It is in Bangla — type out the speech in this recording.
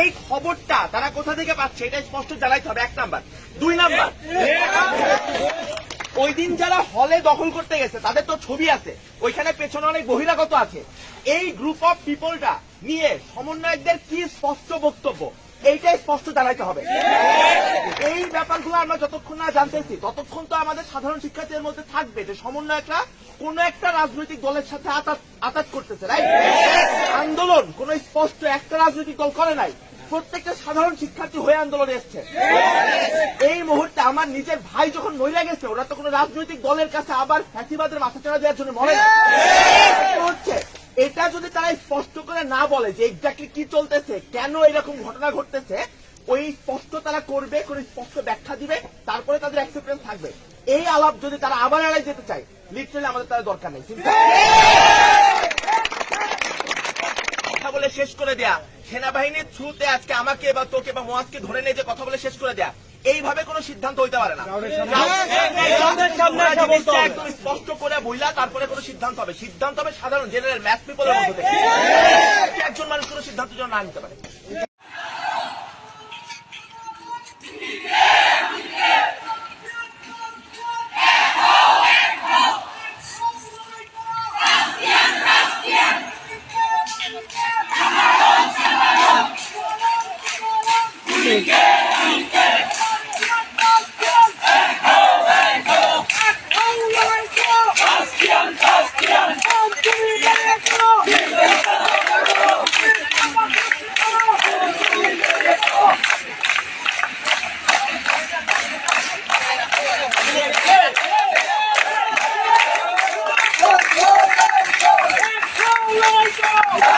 এই খবরটা তারা কোথা থেকে পাচ্ছে এটা স্পষ্ট জানাইতে হবে, এক নাম্বার। দুই নাম্বার, ওই দিন যারা হলে দখল করতে গেছে, তাদের তো ছবি আছে, ওইখানে পেছনে অনেক বহিরাগত আছে। এই গ্রুপ অফ পিপলটা নিয়ে সমন্বয়কদের কি স্পষ্ট বক্তব্য? এইটাই স্পষ্ট জানাইতে হবে। এই ব্যাপারগুলো আমরা যতক্ষণ না জানতেছি, ততক্ষণ তো আমাদের সাধারণ শিক্ষার্থীদের মধ্যে থাকবে যে সমন্বয়করা কোন একটা রাজনৈতিক দলের সাথে আতাত করতেছে রাইট আন্দোলন, কোন স্পষ্ট একটা রাজনৈতিক দল করে নাই। প্রত্যেকটা সাধারণ শিক্ষার্থী হয়ে আন্দোলনে এসছে। এই মুহূর্তে আমার নিজের ভাই যখন মহিলা গেছে, ওরা তো কোনো রাজনৈতিক দলের কাছে আবার ফ্যাসিবাদের মাথা চাড়া দেওয়ার জন্য মরে হচ্ছে এটা যদি তারা স্পষ্ট করে না বলে যে এক্স্যাক্টলি কি চলতেছে, কেন এরকম ঘটনা ঘটতেছে, ওই স্পষ্ট তারা করবে, কোন স্পষ্ট ব্যাখ্যা দিবে, তারপরে তাদের অ্যাকসেপ্টেন্স থাকবে। আলাপ যদি তারা আবার এড়াই যেতে চায় লিটারালি আমাদের তার দরকার নেই। কথা বলে শেষ করে দেয়া। সেনাবাহিনীর থ্রুতে আজকে আমাকে বা তোকে বা মোয়াজকে ধরে নিয়ে যে কথা বলে শেষ করে দেয়া এইভাবে কোনো সিদ্ধান্ত হইতে পারে না। একদম স্পষ্ট করে বইলা তারপরে কোনো সিদ্ধান্ত হবে। সিদ্ধান্ত হবে সাধারণ জেনারেল ম্যাথ পিপলের মধ্যে একজন মানুষ কোনো সিদ্ধান্ত যেন না নিতে পারে। Let's go!